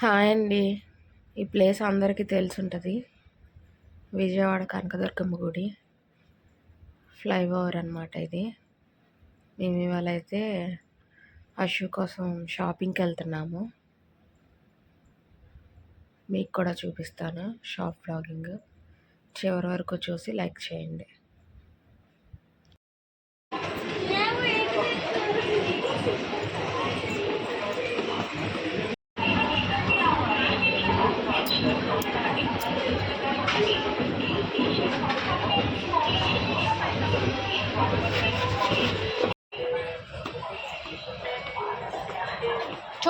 Hi అండి. ఈ place అందరికీ తెలిసి ఉంటుంది విజయవాడ కనకదుర్గమ్మ గుడి. ఫ్లైఓవర్ అనమాట ఇది. మేము ఇవాళ అయితే అషు కోసం షాపింగ్కి వెళ్తున్నాము. మీకు కూడా చూపిస్తాను షాప్ బ్లాగింగ్ చివరి వరకు చూసి లైక్ చేయండి.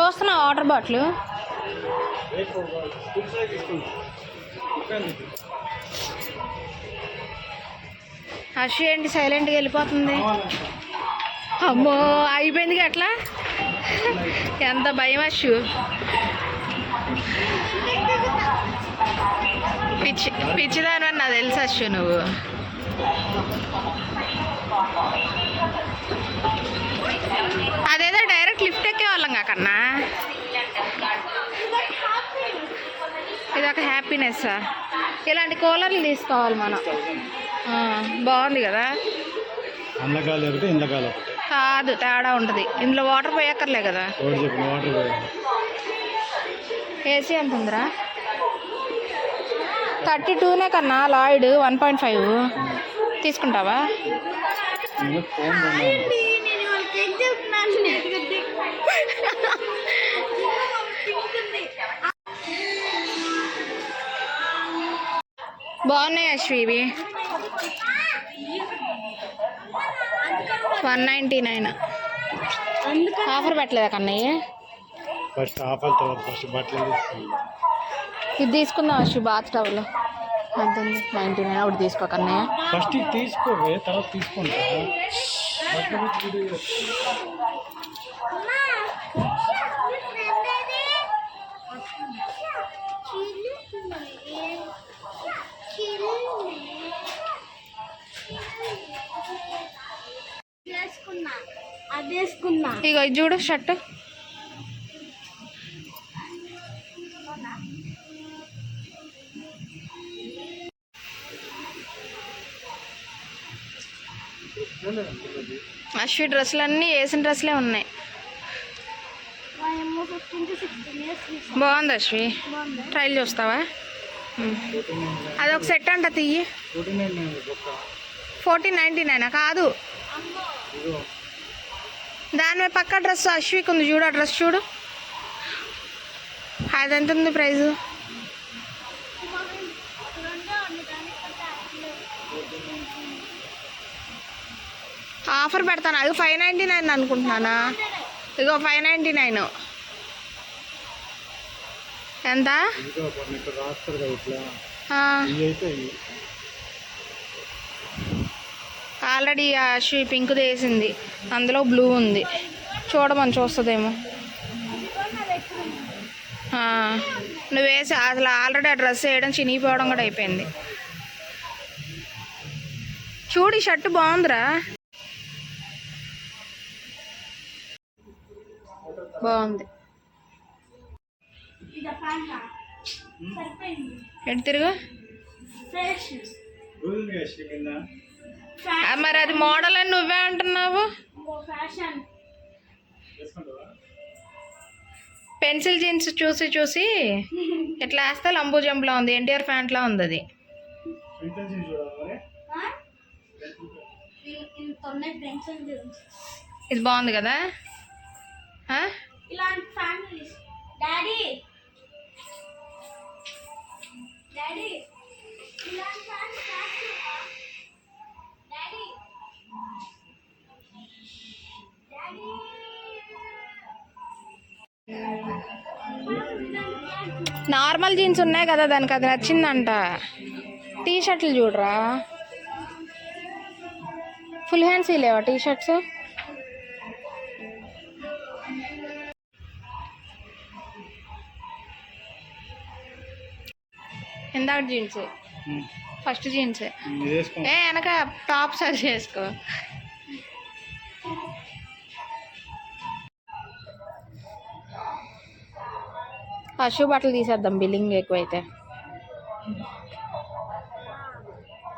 చూస్తున్నా వాటర్ బాటిల్. హర్షి ఏంటి సైలెంట్గా వెళ్ళిపోతుంది? అమ్మో అయిపోయింది అట్లా? ఎంత భయం హర్షు. పిచ్చి పిచ్చిదాని అని నాకు తెలుసు హర్షు నువ్వు. కాకన్నా ఇది ఒక హ్యాపీనెస్ ఇలాంటి కూలర్లు తీసుకోవాలి మనం. బాగుంది కదా? కాదు తేడా ఉంటుంది ఇందులో వాటర్ పోయక్కర్లే కదా? ఏసీ ఎంత ఉందిరా? థర్టీ టూనే కన్నా లాయిడ్ వన్ పాయింట్ ఫైవ్. తీసుకుంటావా? బాగున్నాయి అశ్వి ఇవి వన్ నైంటీ నైన్. ఆఫర్ పెట్టలేదా కన్నయ్య? ఫస్ట్ ఆఫర్ తర్వాత ఫస్ట్ బట్టలు ఇది తీసుకుందాం అశ్వి బాత్ టవల్. ఉంది నైంటీ నైన్ ఒకటి తీసుకో కన్నయ్య. ఫస్ట్ ఇది తీసుకోవే తర్వాత తీసుకుంటా. బట్టలు ఇగో చూడు షర్ట్. అశ్వి డ్రెస్సులు అన్నీ వేసిన డ్రెస్సులే ఉన్నాయి. బాగుంది అశ్వి. ట్రైల్ చూస్తావా? అది అదొక సెట్ అంట తీయి. ఫోర్టీన్ నైంటీ నైనా కాదు. దాని మీద పక్క డ్రెస్ అశ్విక్ ఉంది చూడు ఆ డ్రెస్ చూడు. అది ఎంత ఉంది ప్రైజు? ఆఫర్ పెడతాను. అది ఫైవ్ నైంటీ నైన్ అనుకుంటున్నానా? ఇగో ఫైవ్ నైంటీ నైన్. ఎంత? ఇదిగో ఆల్రెడీ అశ్వి పింక్ వేసింది. అందులో బ్లూ ఉంది. చూడమని చూస్తుందేమో. నువ్వు వేసి అసలు ఆల్రెడీ ఆ డ్రెస్ వేయడం చినిగిపోవడం కూడా అయిపోయింది. చూడు ఈ షర్ట్ బాగుందిరా. బాగుంది. ఎటు తిరుగు? మరి అది మోడల్ అని నువ్వే అంటున్నావు? ఇంకో ఫ్యాషన్ వేసుకుంటావా పెన్సిల్ జీన్స్ చూసి చూసి ఇట్లా వేస్తే లంబూ జంప్లా ఉంది ఎన్టీఆర్ ప్యాంట్లా ఉంది అది. ఇది బాగుంది కదా? ఇలాంటి ఫ్యామిలీస్. డాడీ! డాడీ! ఇలాంటి family daddy! Daddy! Normal jeans ఉన్నాయి కదా దానికి అది నచ్చిందంట. టీ షర్ట్లు చూడరా? ఫుల్ హ్యాండ్స్ లేవా టీ షర్ట్స్ ఇందాక జీన్స్. First jeans. ఏ వెనక టాప్ సర్చ్ చేసుకో షూ బట్టలు తీసేద్దాం బిల్లింగ్ ఎక్కువైతే.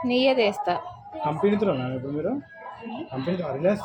నీయే తీస్తా. ఇప్పుడు మీరు? కంపెనీతో రిలయన్స్.